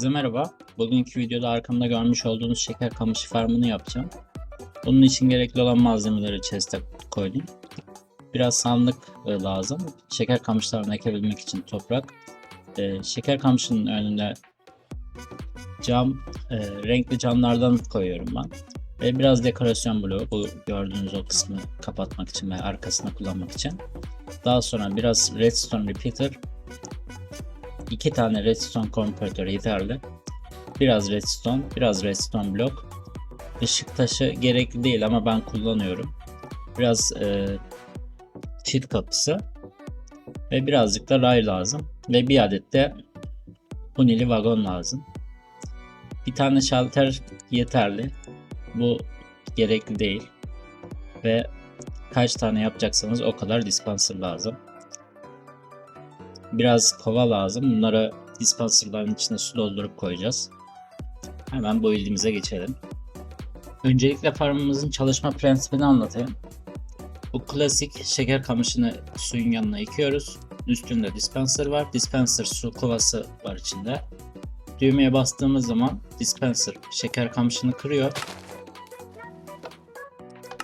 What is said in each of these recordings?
Herkese merhaba. Bugünkü videoda arkamda görmüş olduğunuz şeker kamışı farmını yapacağım. Bunun için gerekli olan malzemeleri chest'e koydum. Biraz sandık e, lazım. Şeker kamışlarını ekebilmek için toprak. E, şeker kamışının önünde cam, e, renkli camlardan koyuyorum ben. Ve biraz dekorasyon bloğu. Bu gördüğünüz o kısmı kapatmak için ve arkasına kullanmak için. Daha sonra biraz redstone repeater, iki tane redstone konvertör yeterli. Biraz redstone, biraz redstone blok. Işık taşı gerekli değil ama ben kullanıyorum. Biraz e, çit kapısı ve birazcık da ray lazım ve bir adet de hunili vagon lazım. Bir tane şalter yeterli. Bu gerekli değil. Ve kaç tane yapacaksanız o kadar dispenser lazım. Biraz kova lazım. Bunları dispenserların içine su doldurup koyacağız. Hemen bu build'imize geçelim. Öncelikle farmımızın çalışma prensibini anlatayım. Bu klasik şeker kamışını suyun yanına ekiyoruz. Üstünde dispenser var. Dispenser su kovası var içinde. Düğmeye bastığımız zaman dispenser şeker kamışını kırıyor.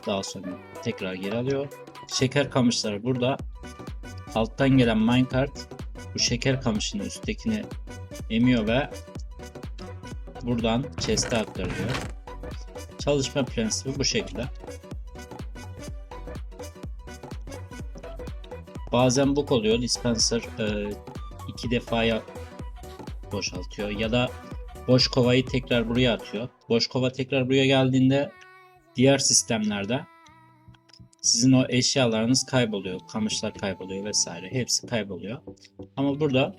Daha sonra tekrar geri alıyor. Şeker kamışları burada. Alttan gelen minecart bu şeker kamışının üsttekini emiyor ve buradan chest'e aktarılıyor. Çalışma prensibi bu şekilde. Bazen bug oluyor. Dispenser e, iki defaya boşaltıyor ya da boş kovayı tekrar buraya atıyor. Boş kova tekrar buraya geldiğinde diğer sistemlerde sizin o eşyalarınız kayboluyor, kamışlar kayboluyor vesaire. Hepsi kayboluyor. Ama burada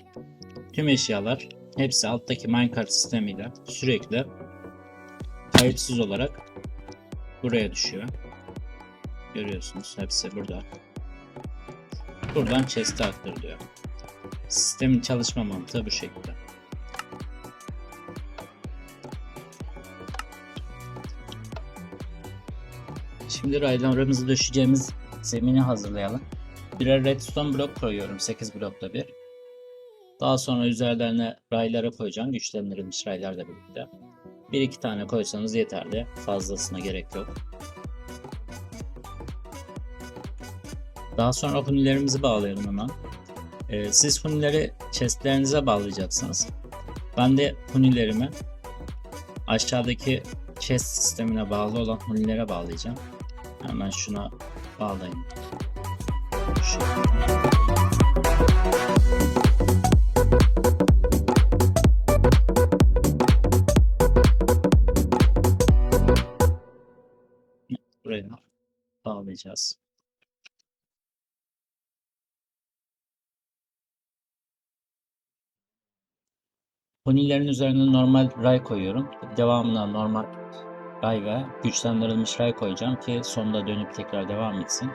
tüm eşyalar hepsi alttaki minecart sistemiyle sürekli kayıtsız olarak buraya düşüyor. Görüyorsunuz hepsi burada. Buradan chest'e aktarılıyor. Sistemin çalışma mantığı bu şekilde. Şimdi raylarımızı döşeceğimiz zemini hazırlayalım. Birer redstone blok koyuyorum 8 blokta bir. Daha sonra üzerlerine rayları koyacağım. Güçlendirilmiş raylarla birlikte. Bir iki tane koysanız yeterli. Fazlasına gerek yok. Daha sonra hunilerimizi bağlayalım hemen. Ee, siz hunileri chestlerinize bağlayacaksınız. Ben de hunilerimi aşağıdaki chest sistemine bağlı olan hunilere bağlayacağım. Hemen şuna bağlayayım. Şu. Buraya bağlayacağız. Hunilerin üzerine normal ray koyuyorum. Devamına normal ray ve güçlendirilmiş ray koyacağım ki sonunda dönüp tekrar devam etsin.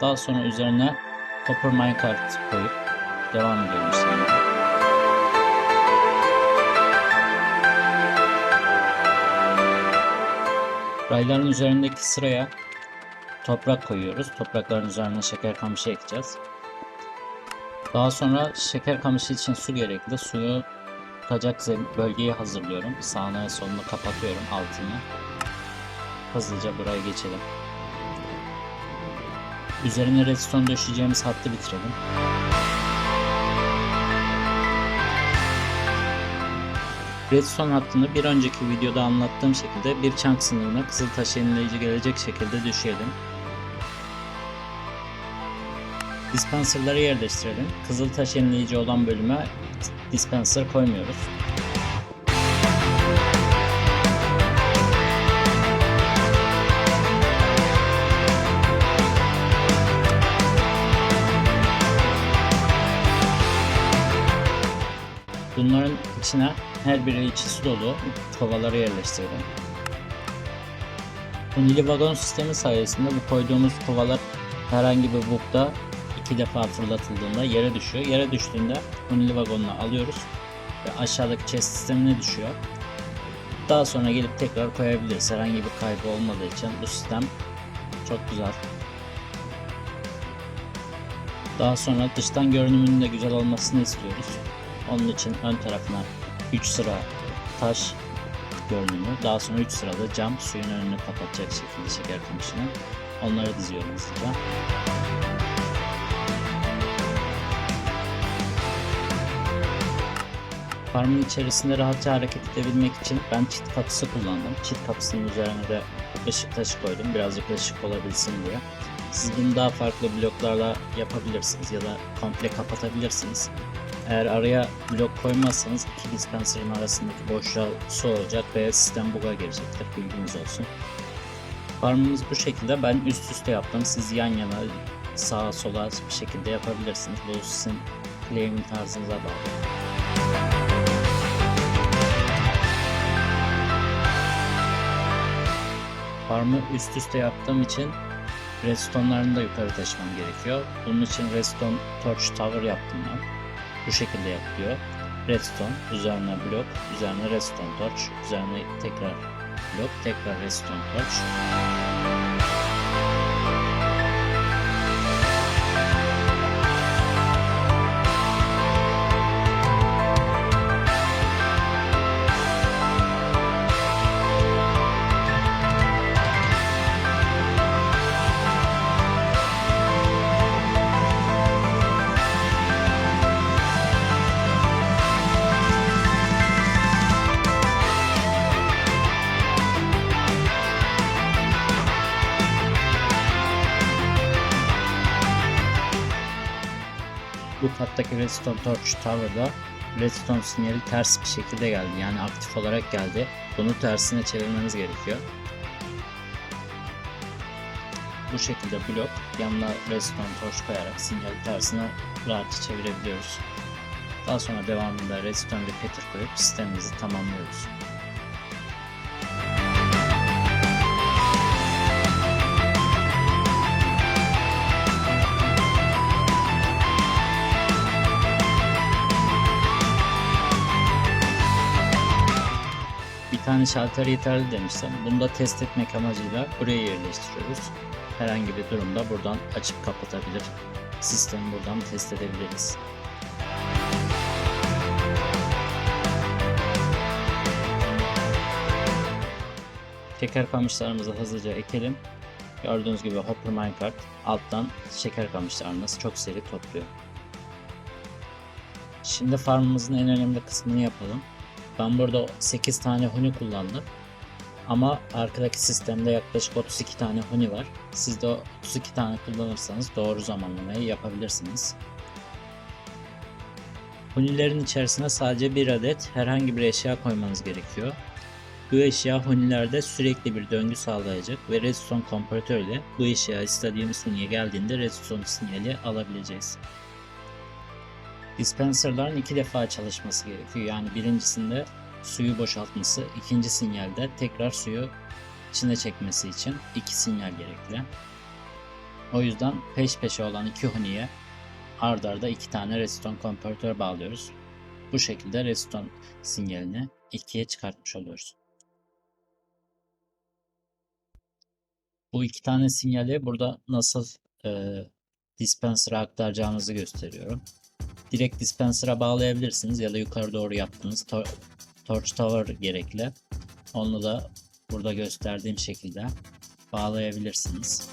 Daha sonra üzerine copper minecart koyup devam ediyorum işlemine. Rayların üzerindeki sıraya toprak koyuyoruz. Toprakların üzerine şeker kamışı ekeceğiz. Daha sonra şeker kamışı için su gerekli. Suyu tutacak bölgeyi hazırlıyorum. Sağına solunu kapatıyorum altını. Hızlıca buraya geçelim. Üzerine redstone döşeyeceğimiz hattı bitirelim. Redstone hattını bir önceki videoda anlattığım şekilde bir çank sınırına kızıltaş yenileyici gelecek şekilde düşeyelim. Dispenser'ları yerleştirelim. Kızıltaş yenileyici olan bölüme dispenser koymuyoruz. Bunların içine her biri içi su dolu kovaları yerleştirdim. Hunili vagon sistemi sayesinde bu koyduğumuz kovalar herhangi bir bugda iki defa fırlatıldığında yere düşüyor. Yere düştüğünde hunili vagonunu alıyoruz ve aşağıdaki chest sistemine düşüyor. Daha sonra gelip tekrar koyabiliriz. Herhangi bir kaybı olmadığı için bu sistem çok güzel. Daha sonra dıştan görünümünün de güzel olmasını istiyoruz. Onun için ön tarafına 3 sıra taş görünümü. Daha sonra 3 sırada cam suyun önünü kapatacak şekilde şeker kamışını. Onları diziyorum hızlıca. Farmın içerisinde rahatça hareket edebilmek için ben çit kapısı kullandım. Çit kapısının üzerine de ışık taşı koydum. Birazcık ışık olabilsin diye. Siz bunu daha farklı bloklarla yapabilirsiniz ya da komple kapatabilirsiniz. Eğer araya blok koymazsanız iki dispenser'ın arasındaki boşluğa su olacak ve sistem bug'a girecektir. Bilginiz olsun. Farmımız bu şekilde. Ben üst üste yaptım. Siz yan yana sağa sola bir şekilde yapabilirsiniz. Bu sizin claim tarzınıza bağlı. Farmı üst üste yaptığım için redstone'larını da yukarı taşımam gerekiyor. Bunun için redstone torch tower yaptım ben. Bu şekilde yapılıyor. Redstone, üzerine blok, üzerine redstone torch, üzerine tekrar blok, tekrar redstone torch. Bu kattaki Redstone Torch Tower'da Redstone sinyali ters bir şekilde geldi. Yani aktif olarak geldi. Bunu tersine çevirmemiz gerekiyor. Bu şekilde blok yanına Redstone Torch koyarak sinyali tersine rahatça çevirebiliyoruz. Daha sonra devamında Redstone Repeater koyup sistemimizi tamamlıyoruz. Tane şalter yeterli demiştim. Bunu da test etmek amacıyla buraya yerleştiriyoruz. Herhangi bir durumda buradan açıp kapatabilir. Sistemi buradan test edebiliriz. Şeker kamışlarımızı hızlıca ekelim. Gördüğünüz gibi Hopper Minecart alttan şeker kamışlarını çok seri topluyor. Şimdi farmımızın en önemli kısmını yapalım. Ben burada 8 tane huni kullandım. Ama arkadaki sistemde yaklaşık 32 tane huni var. Siz de 32 tane kullanırsanız doğru zamanlamayı yapabilirsiniz. Hunilerin içerisine sadece bir adet herhangi bir eşya koymanız gerekiyor. Bu eşya hunilerde sürekli bir döngü sağlayacak ve redstone komparatör ile bu eşya istediğimiz huniye geldiğinde redstone sinyali alabileceğiz. Dispenser'ların iki defa çalışması gerekiyor. Yani birincisinde suyu boşaltması, ikinci sinyalde tekrar suyu içine çekmesi için iki sinyal gerekli. O yüzden peş peşe olan iki huniye ard arda iki tane redstone komparatör bağlıyoruz. Bu şekilde redstone sinyalini ikiye çıkartmış oluyoruz. Bu iki tane sinyali burada nasıl e, dispenser'a aktaracağınızı gösteriyorum direkt dispenser'a bağlayabilirsiniz ya da yukarı doğru yaptığınız tor torch tower gerekli. Onu da burada gösterdiğim şekilde bağlayabilirsiniz.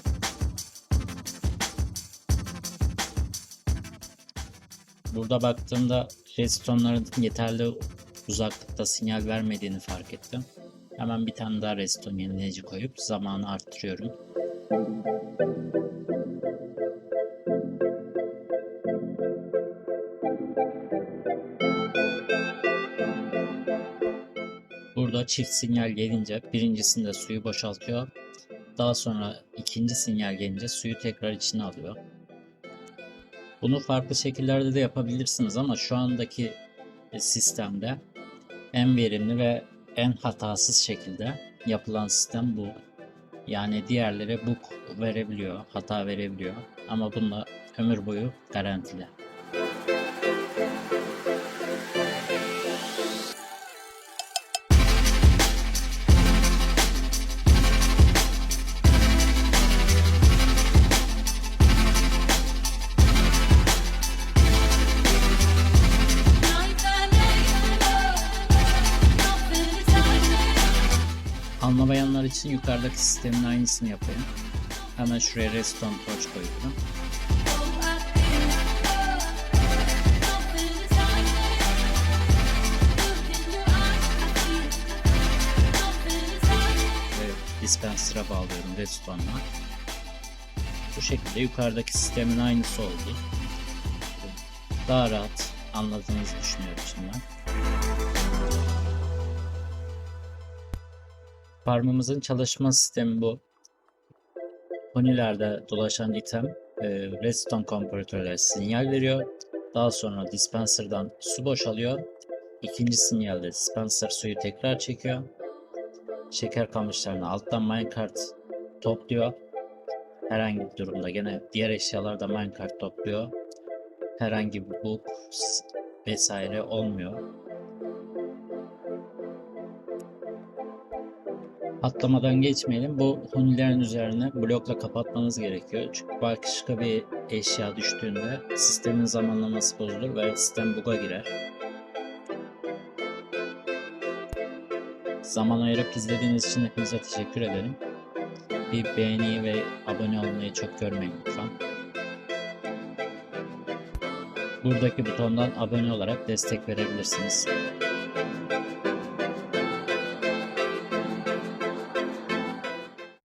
Burada baktığımda redstone'ların yeterli uzaklıkta sinyal vermediğini fark ettim. Hemen bir tane daha redstone yenileyici koyup zamanı arttırıyorum. Çift sinyal gelince birincisinde suyu boşaltıyor. Daha sonra ikinci sinyal gelince suyu tekrar içine alıyor. Bunu farklı şekillerde de yapabilirsiniz ama şu andaki sistemde en verimli ve en hatasız şekilde yapılan sistem bu. Yani diğerleri bug verebiliyor, hata verebiliyor ama bununla ömür boyu garantili. Yukarıdaki sistemin aynısını yapayım. Hemen şuraya redstone torch koyuyorum. Dispenser'a bağlıyorum redstone'la. Bu şekilde yukarıdaki sistemin aynısı oldu. Daha rahat anladığınızı düşünüyorum şimdi. Farmımızın çalışma sistemi bu. Ponilerde dolaşan item e, redstone komparatörle sinyal veriyor. Daha sonra dispenser'dan su boşalıyor. İkinci sinyalde dispenser suyu tekrar çekiyor. Şeker kamışlarını alttan minecart topluyor. Herhangi bir durumda gene diğer eşyalarda minecart topluyor. Herhangi bir bug vesaire olmuyor. Atlamadan geçmeyelim. Bu hunilerin üzerine blokla kapatmanız gerekiyor. Çünkü başka bir eşya düştüğünde sistemin zamanlaması bozulur ve sistem bug'a girer. Zaman ayırıp izlediğiniz için hepinize teşekkür ederim. Bir beğeni ve abone olmayı çok görmeyin lütfen. Buradaki butondan abone olarak destek verebilirsiniz.